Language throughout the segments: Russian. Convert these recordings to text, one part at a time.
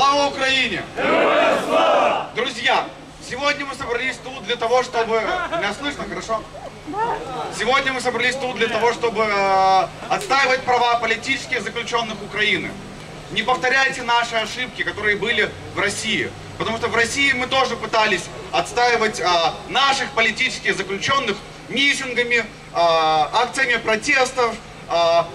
Слава Украине! Друзья, сегодня мы собрались тут для того, чтобы... Меня слышно хорошо? Сегодня мы собрались тут для того, чтобы э, отстаивать права политических заключенных Украины. Не повторяйте наши ошибки, которые были в России. Потому что в России мы тоже пытались отстаивать э, наших политических заключенных митингами, э, акциями протестов, э,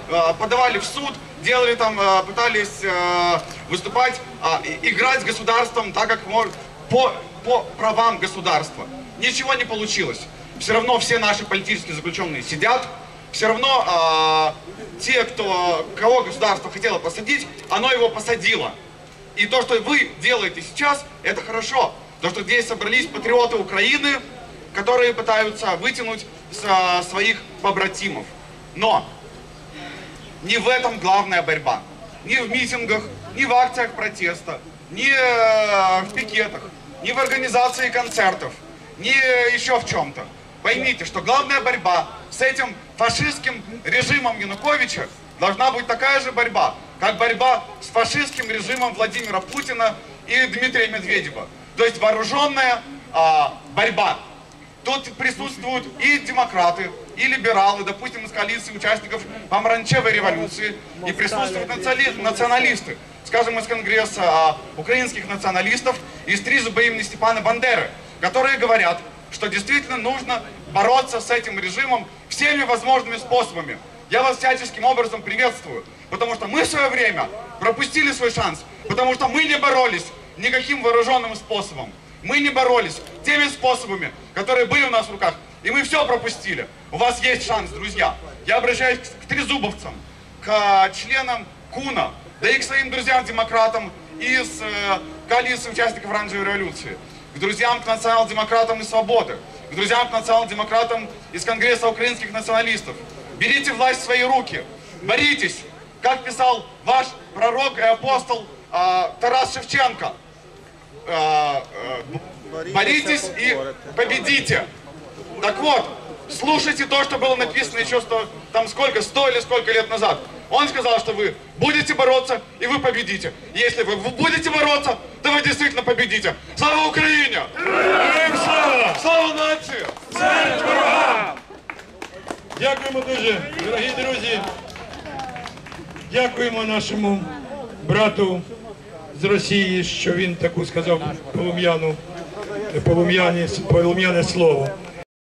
э, подавали в суд, делали там, э, пытались э, выступать, э, и- играть с государством так, как мож- по, по правам государства. Ничего не получилось. Все равно все наши политические заключенные сидят, все равно э, те, кто, кого государство хотело посадить, оно его посадило. И то, что вы делаете сейчас, это хорошо. То, что здесь собрались патриоты Украины, которые пытаются вытянуть со- своих побратимов. Но не в этом главная борьба. Ни в митингах, ни в акциях протеста, ни э, в пикетах, ни в организации концертов, ни еще в чем-то. Поймите, что главная борьба с этим фашистским режимом Януковича должна быть такая же борьба, как борьба с фашистским режимом Владимира Путина и Дмитрия Медведева. То есть вооруженная а, борьба. Тут присутствуют и демократы, и либералы, допустим, из коалиции участников помаранчевой революции, и присутствуют национали- националисты, скажем, из Конгресса а, украинских националистов, из Тризуба имени Степана Бандеры, которые говорят, что действительно нужно бороться с этим режимом всеми возможными способами. Я вас всяческим образом приветствую, потому что мы в свое время пропустили свой шанс, потому что мы не боролись никаким вооруженным способом. Мы не боролись теми способами, которые были у нас в руках, и мы все пропустили. У вас есть шанс, друзья. Я обращаюсь к трезубовцам, к членам КУНа, да и к своим друзьям-демократам из э, коалиции участников оранжевой революции, к друзьям, к национал-демократам из Свободы, к друзьям, к национал-демократам из Конгресса украинских националистов. Берите власть в свои руки, боритесь, как писал ваш пророк и апостол э, Тарас Шевченко. Э, э, боритесь и победите. Так вот, слушайте то, что было написано еще сто, там сколько, сто или сколько лет назад. Он сказал, что вы будете бороться, и вы победите. Если вы будете бороться, то вы действительно победите. Слава Украине! Героям слава! Слава нации! Смерть ворогам! Дякуємо дуже, дорогі друзі. Дякуємо нашому брату з Росії, що він таку сказав полум'яну, полум'яне, полум'яне слово.